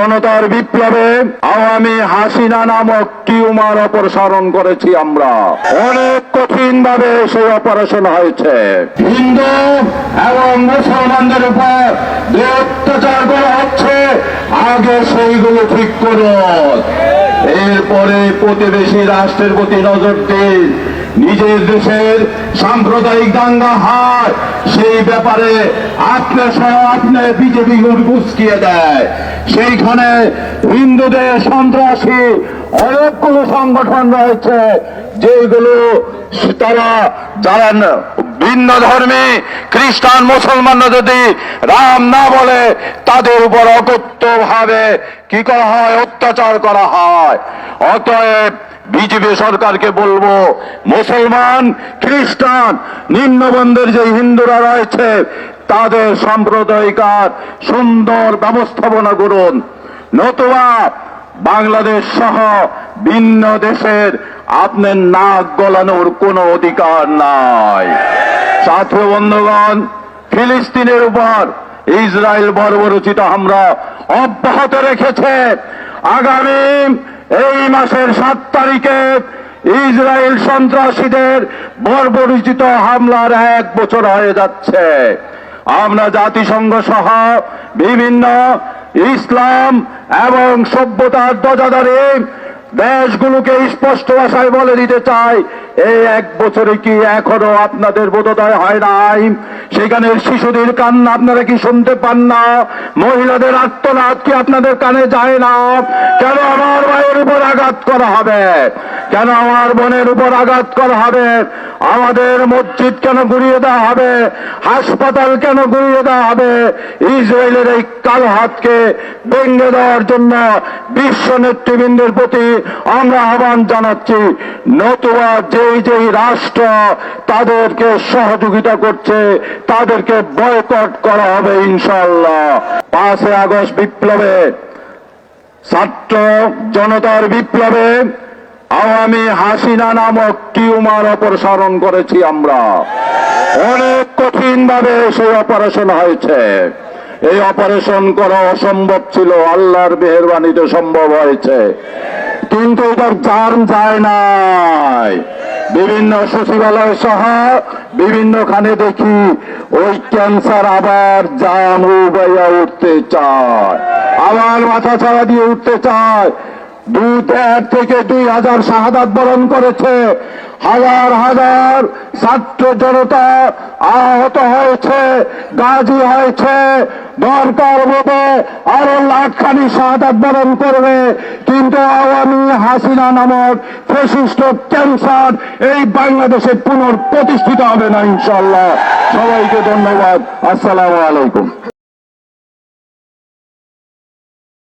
জনতার বিপ্লবে আওয়ামী হাসিনা নামক টিউমার অপসারণ করেছি আমরা। অনেক কঠিন ভাবে সেই অপারেশন হয়েছে। হিন্দু এবং মুসলমানদের উপর যে অত্যাচার করা হচ্ছে, আগে সেইগুলো ঠিক করুন। এরপরে প্রতিবেশী রাষ্ট্রের প্রতি নজর দিন। নিজের দেশের সাম্প্রদায়িক দাঙ্গা হয় সেই ব্যাপারে আপনি আপনার আপনি বিজেপি উস্কিয়ে দেয়। সেইখানে হিন্দুদের সন্ত্রাসী অনেকগুলো সংগঠন রয়েছে, যেগুলো তারা যারা ভিন্ন ধর্মী খ্রিস্টান, মুসলমানরা যদি রাম না বলে, তাদের উপর অকথ্য ভাবে কি করা হয়? অত্যাচার করা হয়। অতএব বিজেপি সরকারকে বলব, মুসলমান, খ্রিস্টান, নিম্নবন্ধের যে হিন্দুরা রয়েছে, তাদের সাম্প্রদায়িকার সুন্দর ব্যবস্থাপনা করুন। নতুবা বাংলাদেশ সহ ভিন্ন দেশের আপনার নাক গলানোর কোনো অধিকার নাই। ছাত্র বন্ধুগণ, ফিলিস্তিনের উপর ইসরায়েল বর্বরচিত হামলা অব্যাহত রেখেছে। আগামী এই মাসের সাত তারিখে ইসরায়েল সন্ত্রাসীদের বর্বরচিত হামলার এক বছর হয়ে যাচ্ছে। আমরা জাতিসংঘ সহ বিভিন্ন ইসলাম এবং সভ্যতার দজাদারে দেশগুলোকে স্পষ্ট ভাষায় বলে দিতে চাই এই এক বছরে কি এখনও আপনাদের বোধোদয় হয় নাই? সেখানে শিশুদের কান্না আপনারা কি শুনতে পান না? মহিলাদের আত্মনাদ কি আপনাদের কানে যায় না? কেন আমার ভাইয়ের উপর আঘাত করা হবে? কেন আমার বোনের উপর আঘাত করা হবে? আমাদের মসজিদ কেন গুড়িয়ে দেওয়া হবে? হাসপাতাল কেন গুড়িয়ে দেওয়া হবে? ইসরায়েলের এই কালো হাতকে ভেঙে দেওয়ার জন্য বিশ্ব নেতৃবৃন্দের প্রতি আমরা আহ্বান জানাচ্ছি। নতুবা যেই যেই রাষ্ট্র তাদেরকে সহযোগিতা করছে, তাদেরকে বয়কট করা হবে ইনশাল্লাহ পাঁচই আগস্ট বিপ্লবে ছাত্র জনতার বিপ্লবে আওয়ামী হাসিনা নামক টিউমার অপসারণ করেছি আমরা। অনেক কঠিন ভাবে সেই অপারেশন হয়েছে। এই অপারেশন করা অসম্ভব ছিল, আল্লাহর মেহরবানিতে সম্ভব হয়েছে। কিন্তু এটার জার্ম যায় নাই। বিভিন্ন সচিবালয় সহ বিভিন্ন বিভিন্নখানে দেখি ওই ক্যান্সার আবার জাম উবাইয়া উঠতে চায়। আবার মাথা ছাড়া দিয়ে উঠতে চায়। দু দেড় থেকে দুই হাজার শাহাদাত বরণ করেছে। হাজার হাজার ছাত্র জনতা আহত হয়েছে, গাজী হয়েছে। দরকার মতো আরও লাখখানি শাহাদাত বরণ করবে। কিন্তু আওয়ামী হাসিনা নামক ফেসিস্ট ক্যান্সার এই বাংলাদেশে পুনঃপ্রতিষ্ঠিত হবে না ইনশাল্লাহ সবাইকে ধন্যবাদ। আসসালামু আলাইকুম।